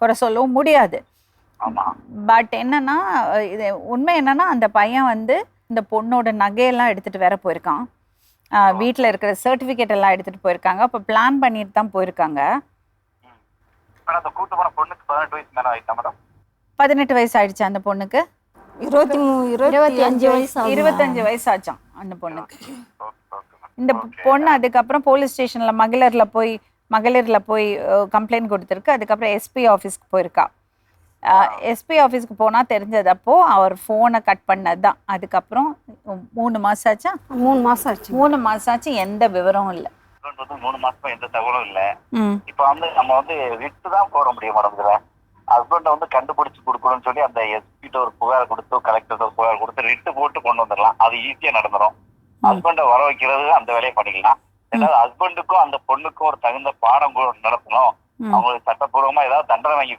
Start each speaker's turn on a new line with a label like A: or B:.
A: குறை சொல்லவும் முடியாது.
B: ஆமா.
A: பட் என்னன்னா இது உண்மை என்னன்னா அந்த பையன் வந்து இந்த பொண்ணோட நகையெல்லாம் எடுத்துட்டு வேற போயிருக்கான். வீட்ல இருக்கிற சர்டிஃபிகேட் எல்லாம் எடுத்துட்டு போயிருக்காங்க. அப்போ பிளான் பண்ணிட்டு தான் போயிருக்காங்க.
B: மேடம் அந்த கூட்டு போன பொண்ணுக்கு பதினெட்டு வயசு
A: ஆயிடுச்சு அந்த பொண்ணுக்கு.
C: இருபத்தி இருபத்தி அஞ்சு வயசு.
A: இருபத்தஞ்சு வயசு ஆச்சான் அந்த பொண்ணுக்கு. இந்த பொண்ணு அதுக்கப்புறம் போலீஸ் ஸ்டேஷன்ல மகளிர்ல போய் மகளிர்ல போய் கம்ப்ளைண்ட் கொடுத்துருக்கு. அதுக்கப்புறம் எஸ்பி ஆஃபீஸ்க்கு போயிருக்கா. எஸ்பி ஆஃபீஸ்க்கு போனா தெரிஞ்சதப்போ அவர் ஃபோனை கட் பண்ணது தான் அதுக்கப்புறம் மூணு மாசம் ஆச்சா?
C: மூணு மாசம் ஆச்சு
A: மூணு மாசம் ஆச்சு எந்த விவரமும் இல்லை.
B: மூணு மாசமா எந்த தகவலும் இல்ல. இப்ப வந்து நம்ம வந்து விட்டு தான் போட முடியும் மேடம் ஹஸ்பண்ட வந்து கண்டுபிடிச்சு கொடுக்கணும்னு சொல்லி அந்த எஸ்பிட்ட ஒரு புகார் கொடுத்து கலெக்டர் ஒரு புகார் கொடுத்து ரிட்டு போட்டு கொண்டு வந்துடலாம். அது ஈஸியா நடந்துரும். ஹஸ்பண்ட வர வைக்கிறது அந்த வேலையை பண்ணிக்கலாம். ரெண்டாவது ஹஸ்பண்டுக்கும் அந்த பொண்ணுக்கும் ஒரு தகுந்த பாடம் நடத்தணும். அவங்களுக்கு சட்டப்பூர்வமா ஏதாவது தண்டனை வாங்கி